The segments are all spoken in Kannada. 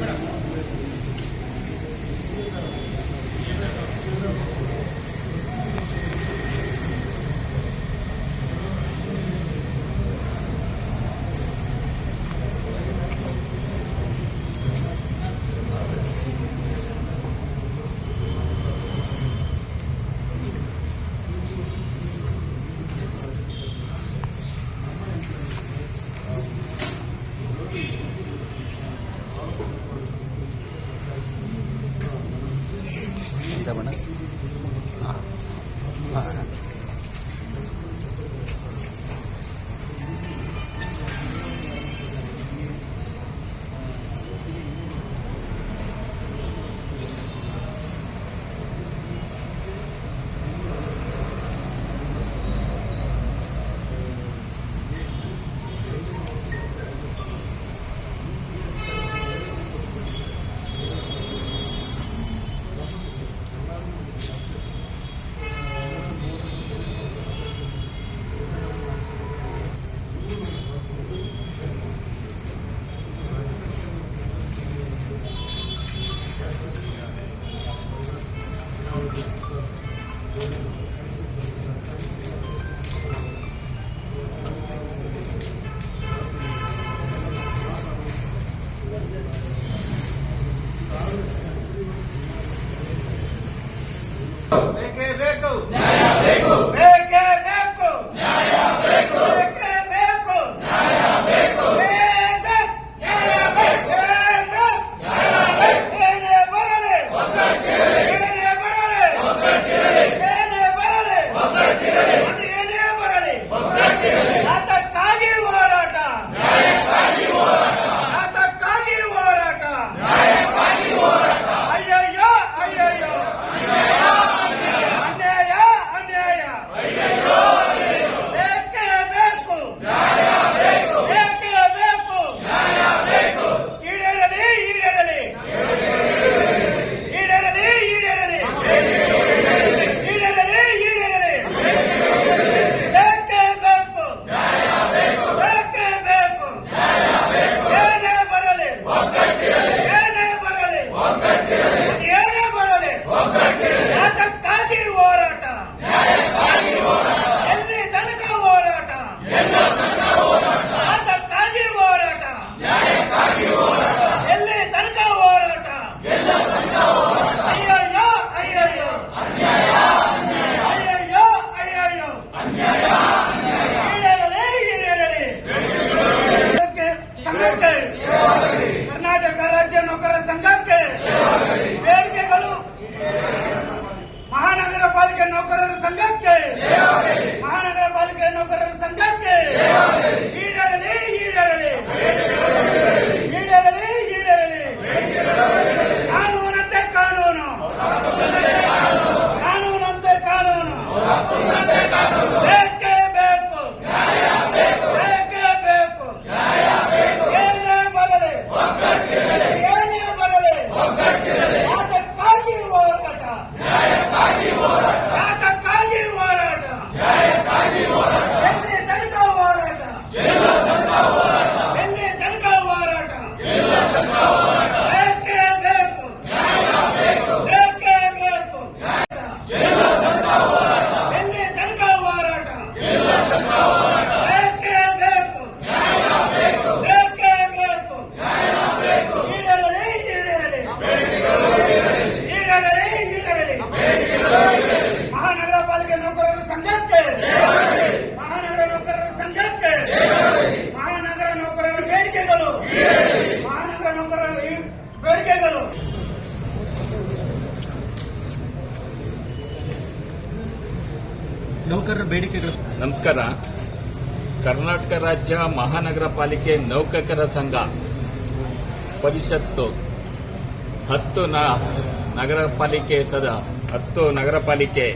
Madam está buenas. ಏನೇ ಬರಲಿ. ಮಹಾನಗರ ಪಾಲಿಕೆ ನೌಕರರ ಸಂಘಕ್ಕೆ. ಮಹಾನಗರ ನೌಕರರ ಸಂಘಕ್ಕೆ. ಮಹಾನಗರ ನೌಕರರ ಬೇಡಿಕೆಗಳು. ಮಹಾನಗರ ನೌಕರರ ಬೇಡಿಕೆಗಳು. ನೌಕರರ ಬೇಡಿಕೆಗಳು. ನಮಸ್ಕಾರ. ಕರ್ನಾಟಕ ರಾಜ್ಯ ಮಹಾನಗರ ಪಾಲಿಕೆ ನೌಕಕರ ಸಂಘ. ಪರಿಷತ್ತು. ಹತ್ತು ನಾ ನಗರ ಪಾಲಿಕೆ ಸದ. ಹತ್ತು ನಗರ ಪಾಲಿಕೆ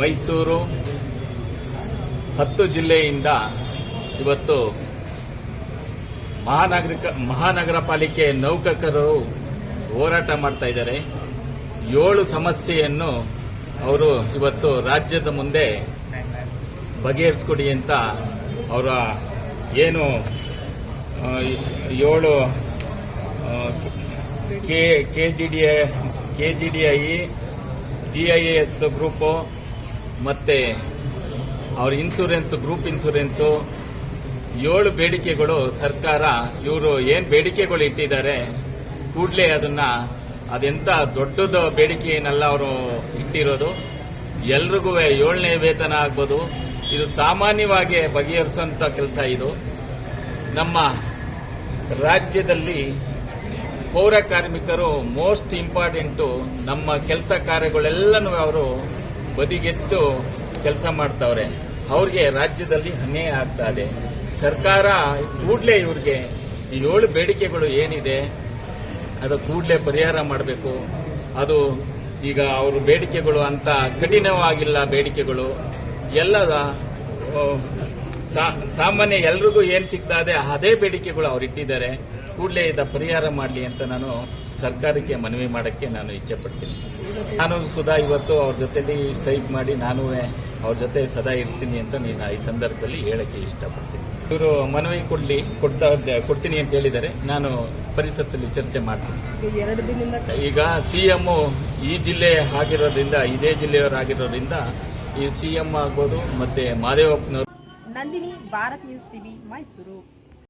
ಮೈಸೂರು ಹತ್ತು ಜಿಲ್ಲೆಯಿಂದ ಇವತ್ತು ಮಹಾನಗರಿಕ ಮಹಾನಗರ ಪಾಲಿಕೆ ನೌಕಕರು ಹೋರಾಟ ಮಾಡ್ತಾ ಇದ್ದಾರೆ. ಏಳು ಸಮಸ್ಯೆಯನ್ನು ಅವರು ಇವತ್ತು ರಾಜ್ಯದ ಮುಂದೆ ಬಗೆಹರಿಸ್ಕೊಡಿ ಅಂತ ಅವರ ಏನು ಏಳು K G D K G D I G I S group ಮತ್ತೆ ಅವ್ರ ಇನ್ಸೂರೆನ್ಸ್ ಗ್ರೂಪ್ ಇನ್ಸೂರೆನ್ಸು ಏಳು ಬೇಡಿಕೆಗಳು ಸರ್ಕಾರ, ಇವರು ಏನ್ ಬೇಡಿಕೆಗಳು ಇಟ್ಟಿದ್ದಾರೆ, ಕೂಡಲೇ ಅದನ್ನ, ಅದೆಂತ ದೊಡ್ಡದ ಬೇಡಿಕೆ ಏನಲ್ಲ ಅವರು ಇಟ್ಟಿರೋದು. ಎಲ್ರಿಗೂ ಏಳನೇ ವೇತನ ಆಗ್ಬೋದು. ಇದು ಸಾಮಾನ್ಯವಾಗಿ ಬಗೆಹರಿಸುವಂತ ಕೆಲಸ ಇದು. ನಮ್ಮ ರಾಜ್ಯದಲ್ಲಿ ಪೌರ ಕಾರ್ಮಿಕರು ಮೋಸ್ಟ್ ಇಂಪಾರ್ಟೆಂಟು ನಮ್ಮ ಕೆಲಸ ಕಾರ್ಯಗಳೆಲ್ಲನೂ ಅವರು ಬದಿಗೆತ್ತು ಕೆಲಸ ಮಾಡ್ತಾವ್ರೆ. ಅವ್ರಿಗೆ ರಾಜ್ಯದಲ್ಲಿ ಅನ್ಯಾಯ ಆಗ್ತಾ ಇದೆ. ಸರ್ಕಾರ ಕೂಡಲೇ ಇವ್ರಿಗೆ ಏಳು ಬೇಡಿಕೆಗಳು ಏನಿದೆ, ಅದು ಕೂಡಲೇ ಪರಿಹಾರ ಮಾಡಬೇಕು. ಅದು ಈಗ ಅವರು ಬೇಡಿಕೆಗಳು ಅಂತ ಕಠಿಣವಾಗಿಲ್ಲ ಬೇಡಿಕೆಗಳು. ಎಲ್ಲ ಸಾಮಾನ್ಯ ಎಲ್ರಿಗೂ ಏನ್ ಸಿಗ್ತಾ ಇದೆ, ಅದೇ ಬೇಡಿಕೆಗಳು ಅವ್ರು ಇಟ್ಟಿದ್ದಾರೆ ಕೂಡಲೇ ಇದ ಪರಿಹಾರ ಮಾಡಲಿ ಅಂತ ನಾನು ಸರ್ಕಾರಕ್ಕೆ ಮನವಿ ಮಾಡೋಕ್ಕೆ ನಾನು ಇಚ್ಛೆ ಪಡ್ತೀನಿ. ನಾನು ಸುಧಾ ಇವತ್ತು ಅವ್ರ ಜೊತೆಲಿ ಸ್ಟ್ರೈಕ್ ಮಾಡಿ ನಾನು ಅವ್ರ ಜೊತೆ ಸದಾ ಇರ್ತೀನಿ ಅಂತ ನೀನು ಈ ಸಂದರ್ಭದಲ್ಲಿ ಹೇಳಕ್ಕೆ ಇಷ್ಟಪಡ್ತೀನಿ. ಇವರು ಮನವಿ ಕೊಡಲಿ ಕೊಡ್ತಾ ಕೊಡ್ತೀನಿ ಅಂತ ಹೇಳಿದರೆ ನಾನು ಪರಿಷತ್ತಲ್ಲಿ ಚರ್ಚೆ ಮಾಡ್ತೀನಿ. ಈಗ ಸಿ ಈಗ ಸಿಎಂ ಈ ಜಿಲ್ಲೆ ಆಗಿರೋದ್ರಿಂದ ಇದೇ ಜಿಲ್ಲೆಯವರಾಗಿರೋದ್ರಿಂದ ಈ ಸಿಎಂ ಆಗ್ಬೋದು ಮತ್ತೆ ಮಾದೇವಪ್ಪನವರು ನಂದಿನಿ ಭಾರತ್ ನ್ಯೂಸ್ ಟಿವಿ ಮೈಸೂರು.